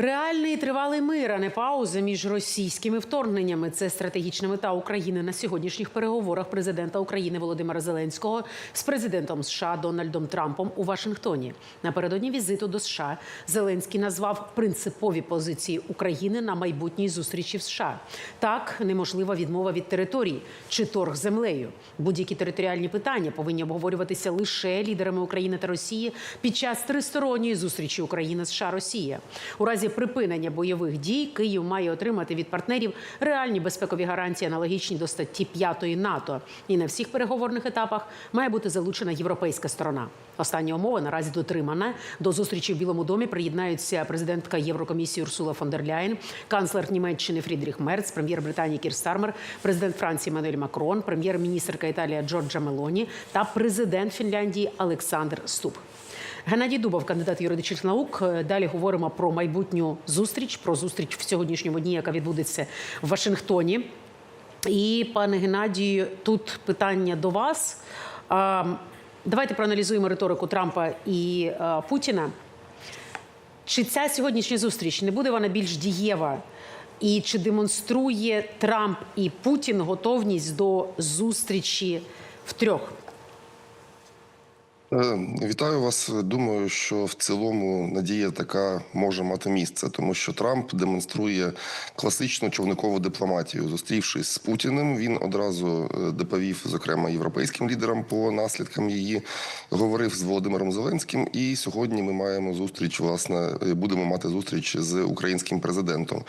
Реальний і тривалий мир, а не пауза між російськими вторгненнями. Це стратегічна мета України на сьогоднішніх переговорах президента України Володимира Зеленського з президентом США Дональдом Трампом у Вашингтоні. Напередодні візиту до США Зеленський назвав принципові позиції України на майбутній зустрічі в США. Так, неможлива відмова від територій чи торг землею. Будь-які територіальні питання повинні обговорюватися лише лідерами України та Росії під час тристоронньої зустрічі України США Росія. У разі припинення бойових дій Київ має отримати від партнерів реальні безпекові гарантії, аналогічні до статті 5 НАТО. І на всіх переговорних етапах має бути залучена європейська сторона. Остання умова наразі дотримана. До зустрічі в Білому домі приєднаються президентка Єврокомісії Урсула фон дер Ляєн, канцлер Німеччини Фрідріх Мерц, прем'єр Британії Кір Стармер, президент Франції Мануель Макрон, прем'єр-міністрка Італія Джорджа Мелоні та президент Фінляндії Олександр Ступ. Геннадій Дубов, кандидат юридичних наук. Далі говоримо про майбутню зустріч, про зустріч в сьогоднішньому дні, яка відбудеться в Вашингтоні. І пане Геннадію, тут питання до вас. Давайте проаналізуємо риторику Трампа і Путіна. Чи ця сьогоднішня зустріч не буде вона більш дієва? І чи демонструє Трамп і Путін готовність до зустрічі втрьох? Е, Вітаю вас. Думаю, що в цілому надія така може мати місце, тому що Трамп демонструє класичну човникову дипломатію. Зустрівшись з Путіним, він одразу е, доповів, зокрема, європейським лідерам по наслідкам її, говорив з Володимиром Зеленським. І сьогодні ми маємо зустріч. Власне, е, будемо мати зустріч з українським президентом.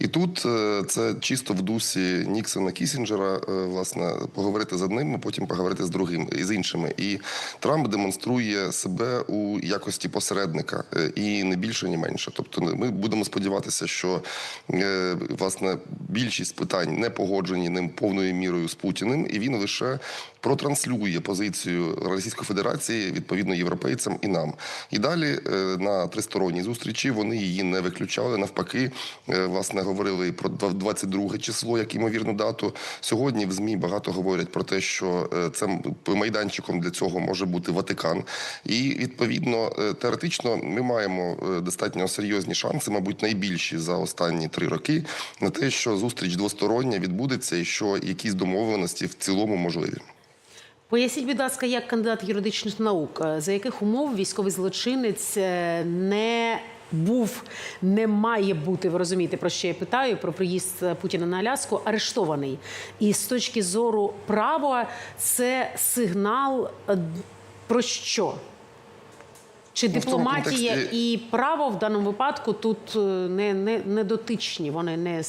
І тут е, це чисто в дусі Ніксона Кісінджера, е, власне, поговорити з одним, а потім поговорити з другим і з іншими. І Трамп демонструє себе у якості посередника, е, і не більше, ні менше. Тобто, ми будемо сподіватися, що власне більшість питань не погоджені ним повною мірою з Путіним, і він лише протранслює позицію Російської Федерації відповідно європейцям і нам. І далі на тристоронній зустрічі вони її не виключали. Навпаки, власне говорили і про 22 число, як ймовірну дату. Сьогодні в змі багато говорять про те, що е, це майданчиком для цього може бути Ватикан. І відповідно е, теоретично ми маємо е, достатньо серйозні шанси, мабуть, найбільші за останні три роки, на те, що зустріч двостороння відбудеться, і що якісь домовленості в цілому можливі. Поясніть, будь ласка, як кандидат юридичних наук, за яких умов військовий злочинець не був, не має бути, ви розумієте, про що я питаю, про приїзд е, Путіна на Аляску, арештований. І з точки зору права це сигнал е, про що? Чи Ну, дипломатія контексті- і право в даному випадку тут е, не, не, не дотичні, вони не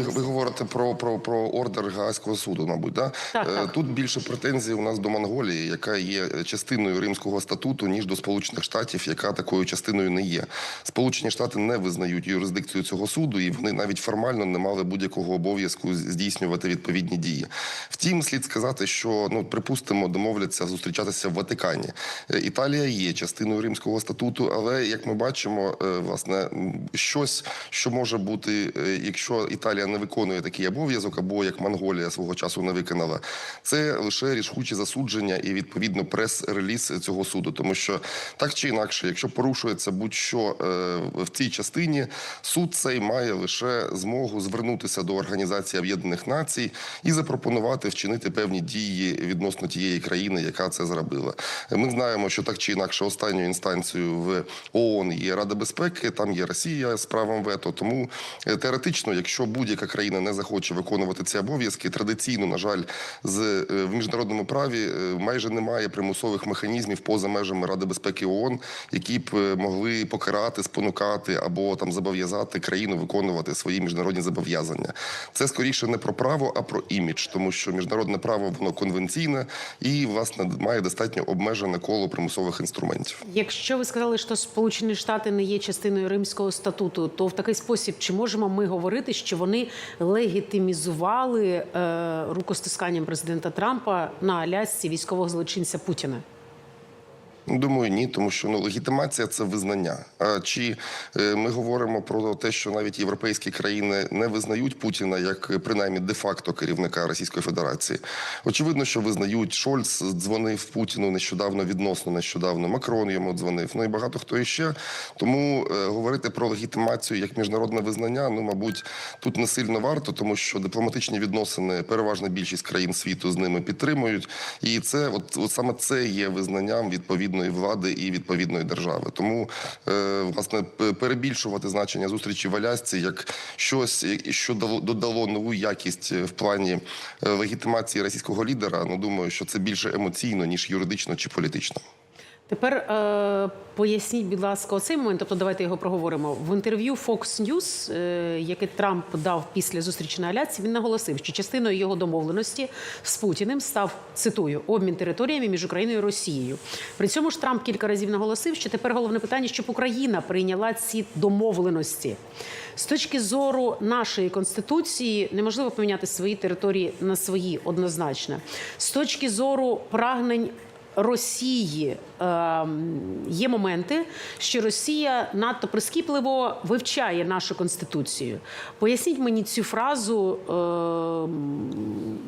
с- Ви, ви говорите про, про, про ордер Гаазького суду, мабуть, да? Так, Е, так. тут більше претензій у нас до Монголії, яка є частиною Римського статуту, ніж до Сполучених Штатів, яка такою частиною не є. Сполучені Штати не визнають юрисдикцію цього суду, і вони навіть формально не мали будь-якого обов'язку здійснювати відповідні дії. Втім, слід сказати, що ну припустимо, домовляться зустрічатися в Ватикані. Е, Італія є частиною Римського статуту, але як ми бачимо, е, власне, щось, що може бути, якщо Італія не виконує такий обов'язок, або як Монголія свого часу не виконала, це лише рішучі засудження і відповідно прес-реліз цього суду. Тому що так чи інакше, якщо порушується будь-що е, в цій частині, суд цей має лише змогу звернутися до Організації Об'єднаних Націй і запропонувати вчинити певні дії відносно тієї країни, яка це зробила. Ми знаємо, що так чи інакше останньою інстанцією в ООН є Рада безпеки, там є Росія з правом вето. Тому е, теоретично, якщо будь-яка країна не захоче виконувати ці обов'язки, традиційно, на жаль, з е, в міжнародному праві е, майже немає примусових механізмів поза межами Ради безпеки ООН, які б е, могли покарати, спонукати або там зобов'язати країну виконувати свої міжнародні зобов'язання. Це скоріше не про право, а про імідж, тому що міжнародне право воно конвенційне і власне має достатньо обмежене коло примусових інструментів. Якщо ви сказали, що Сполучені Штати не є частиною Римського статуту, то в такий спосіб чи можемо ми говорити, що вони легітимізували е, рукостисканням президента Трампа на Алясці військового злочинця Путіна? Думаю, ні, тому що ну легітимація це визнання. А чи е, ми говоримо про те, що навіть європейські країни не визнають Путіна як е, принаймні де-факто керівника Російської Федерації? Очевидно, що визнають Шольц дзвонив Путіну нещодавно, відносно нещодавно. Макрон йому дзвонив. Ну і багато хто іще. Тому е, говорити про легітимацію як міжнародне визнання, ну мабуть, тут не сильно варто, тому що дипломатичні відносини переважна більшість країн світу з ними підтримують, і це от, от саме це є визнанням відповідної влади і відповідної держави. Тому е, власне перебільшувати значення зустрічі в Алясці як щось, е, що дало- додало нову якість е, в плані легітимації російського лідера. Ну думаю, що це більше емоційно ніж юридично чи політично. Тепер е, поясніть, будь ласка, оцей момент, тобто давайте його проговоримо. В інтерв'ю Fox News, е, яке Трамп дав після зустрічі на Алясці, він наголосив, що частиною його домовленості з Путіним став цитую обмін територіями між Україною і Росією. При цьому ж Трамп кілька разів наголосив, що тепер головне питання, щоб Україна прийняла ці домовленості. З точки зору нашої конституції неможливо поміняти свої території на свої однозначно. З точки зору прагнень Росії е, є моменти, що Росія надто прискіпливо вивчає нашу конституцію. Поясніть мені цю фразу. Е,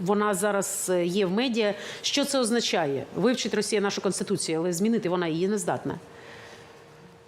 вона зараз є в медіа. Що це означає? Вивчить Росія нашу конституцію, але змінити вона її не здатна.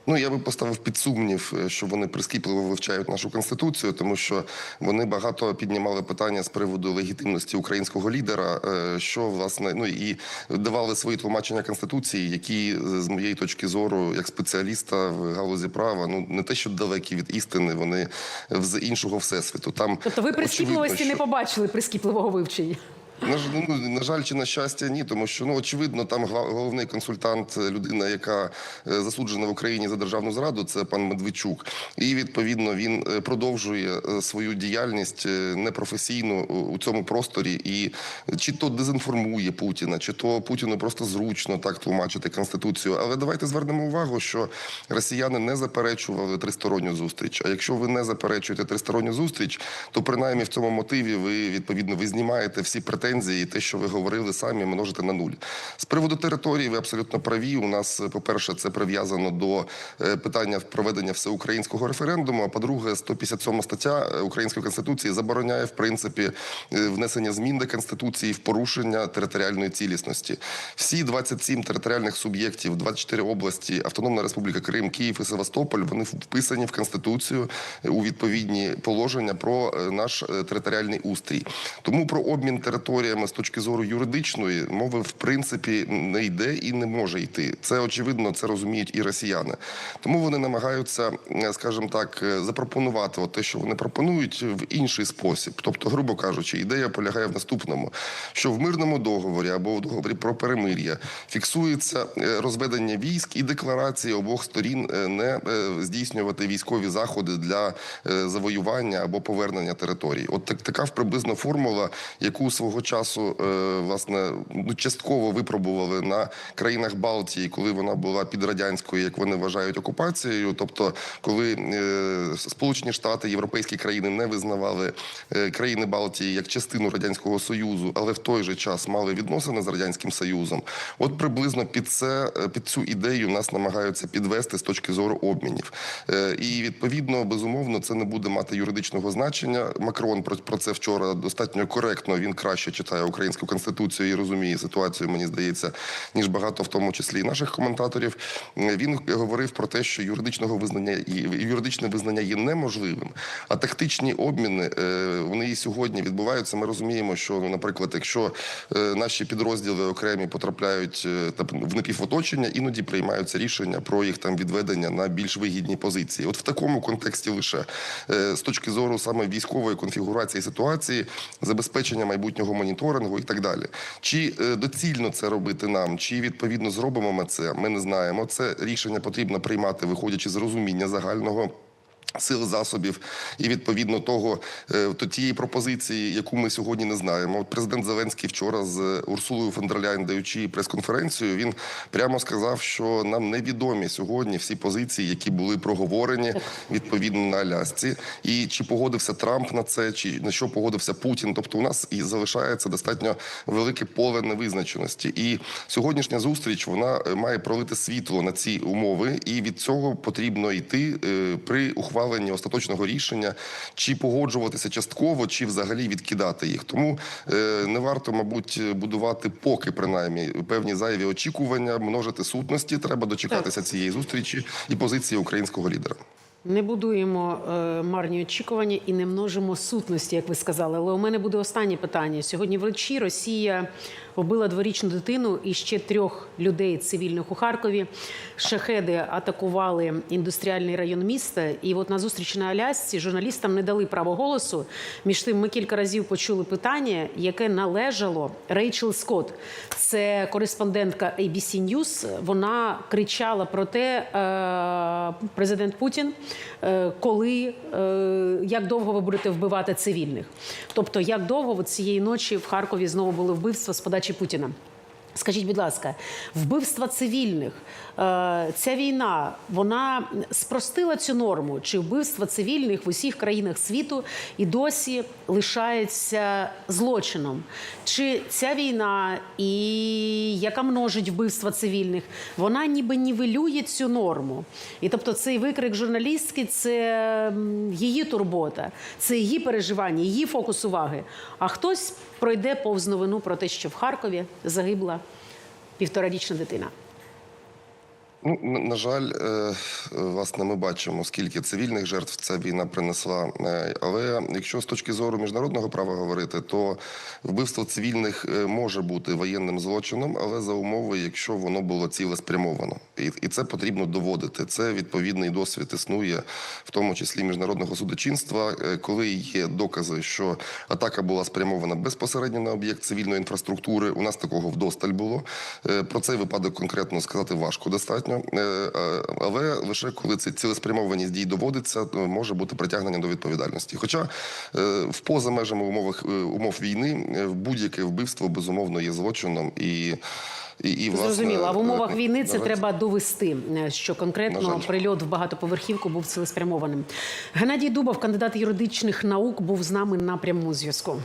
Ну я би поставив під сумнів, е, що вони прискіпливо вивчають нашу конституцію, тому що вони багато піднімали питання з приводу легітимності українського лідера, е, що власне ну і давали свої тлумачення конституції, які е, з моєї точки зору, як спеціаліста в галузі права, ну не те, що далекі від істини, вони з іншого всесвіту. Там Тобто ви прискіпливості не побачили прискіпливого вивчення. На, ж- ну, на жаль, чи на щастя, ні, тому що ну очевидно, там головний консультант, е, людина, яка е, засуджена в Україні за державну зраду, це пан Медведчук. І відповідно він е, продовжує свою діяльність непрофесійну у- у цьому просторі, і чи то дезінформує Путіна, чи то Путіну просто зручно так тлумачити конституцію. Але давайте звернемо увагу, що росіяни не заперечували тристоронню зустріч. А якщо ви не заперечуєте тристоронню зустріч, то принаймні в цьому мотиві ви відповідно ви знімаєте всі претензії, і те, що ви говорили самі, множите на нуль. З приводу території, ви абсолютно праві. У нас, е, по-перше, це прив'язано до е, питання проведення всеукраїнського референдуму. А по-друге, 157 стаття е, Української конституції забороняє в принципі внесення змін до конституції в порушення територіальної цілісності. Всі 27 територіальних суб'єктів, 24 області, Автономна Республіка Крим, Київ і Севастополь, вони вписані в конституцію у відповідні положення про наш територіальний устрій. Тому про обмін територіями з точки зору юридичної мови в принципі не йде і не може йти. Це очевидно, це розуміють і росіяни. Тому вони намагаються, е, скажімо так, е, запропонувати от те, що вони пропонують в інший спосіб. Тобто, грубо кажучи, ідея полягає в наступному: що в мирному договорі або в договорі про перемир'я фіксується е, розведення військ і декларації обох сторін не здійснювати військові заходи для завоювання або повернення територій. От так така приблизно формула, яку свого часу е, власне ну частково випробували на країнах Балтії, коли вона була під радянською, як вони вважають, окупацією. Тобто, коли е, Сполучені Штати, європейські країни не визнавали е, країни Балтії як частину радянського союзу, але в той же час мали відносини з радянським союзом. От приблизно під це під цю ідею нас намагаються підвести з точки зору обмінів. І відповідно, безумовно, це не буде мати юридичного значення. Макрон про це вчора достатньо коректно. Він краще читає українську конституцію і розуміє ситуацію, мені здається, ніж багато в тому числі і наших коментаторів. Він говорив про те, що юридичного визнання і юридичне визнання є неможливим, а тактичні обміни е, вони і сьогодні відбуваються. Ми розуміємо, що ну, наприклад, якщо е, наші підрозділи окремі потрапляють е, в напівоточення, іноді приймаються рішення про їх там відведення на більш вигідні позиції. От в такому контексті лише з точки зору саме військової конфігурації ситуації, забезпечення майбутнього моніторингу і так далі. Чи е, доцільно це робити нам, чи відповідно зробимо ми це, ми не знаємо. Це рішення потрібно приймати, виходячи з розуміння загального. Сил засобів і відповідно того е, то тієї пропозиції, яку ми сьогодні не знаємо. От президент Зеленський вчора з Урсулою фон даючи прес-конференцію, він прямо сказав, що нам невідомі сьогодні всі позиції, які були проговорені відповідно на Алясці, і чи погодився Трамп на це, чи на що погодився Путін. Тобто, у нас і залишається достатньо велике поле невизначеності. І сьогоднішня зустріч вона е, має пролити світло на ці умови, і від цього потрібно йти е, при ухваленні остаточного рішення, чи погоджуватися частково, чи взагалі відкидати їх. Тому е, не варто, мабуть, будувати поки принаймні певні зайві очікування, множити сутності. Треба дочекатися цієї зустрічі і позиції українського лідера. Не будуємо е, марні очікування і не множимо сутності, як ви сказали. Але у мене буде останнє питання. Сьогодні вночі Росія вбила дворічну дитину і ще трьох людей цивільних у Харкові. Шахеди атакували індустріальний район міста. І от на зустрічі на Алясці журналістам не дали право голосу. Між тим, ми кілька разів почули питання, яке належало Рейчел Скотт. Це кореспондентка ABC News. Вона кричала про те, е, президент Путін, е, коли е, як довго ви будете вбивати цивільних. Тобто, як довго цієї ночі в Харкові знову були вбивства з подачі Путіна. Скажіть, будь ласка, вбивства цивільних, е, ця війна вона спростила цю норму? Чи вбивства цивільних в усіх країнах світу і досі лишається злочином? Чи ця війна, і яка множить вбивства цивільних, вона ніби нівелює цю норму? І тобто цей викрик журналістки це її турбота, це її переживання, її фокус уваги. А хтось пройде повз новину про те, що в Харкові загибла півторарічна дитина. Ну, на, жаль, е, власне, ми бачимо, скільки цивільних жертв ця війна принесла. Е, Але якщо з точки зору міжнародного права говорити, то вбивство цивільних е, може бути воєнним злочином, але за умови, якщо воно було цілеспрямовано. І, це потрібно доводити. Це відповідний досвід існує, в тому числі міжнародного судочинства, коли є докази, що атака була спрямована безпосередньо на об'єкт цивільної інфраструктури. У нас такого вдосталь було. Про цей випадок конкретно сказати важко достатньо, Е, е, але лише коли це цілеспрямованість дій доводиться, то може бути притягнення до відповідальності. Хоча е, в поза межами умовах е, умов війни е, будь-яке вбивство безумовно є злочином і. І, і власне, Зрозуміло. А в умовах е, війни це треба довести, е, що конкретно прильот в багатоповерхівку був цілеспрямованим. Геннадій Дубов, кандидат юридичних наук, був з нами на прямому зв'язку.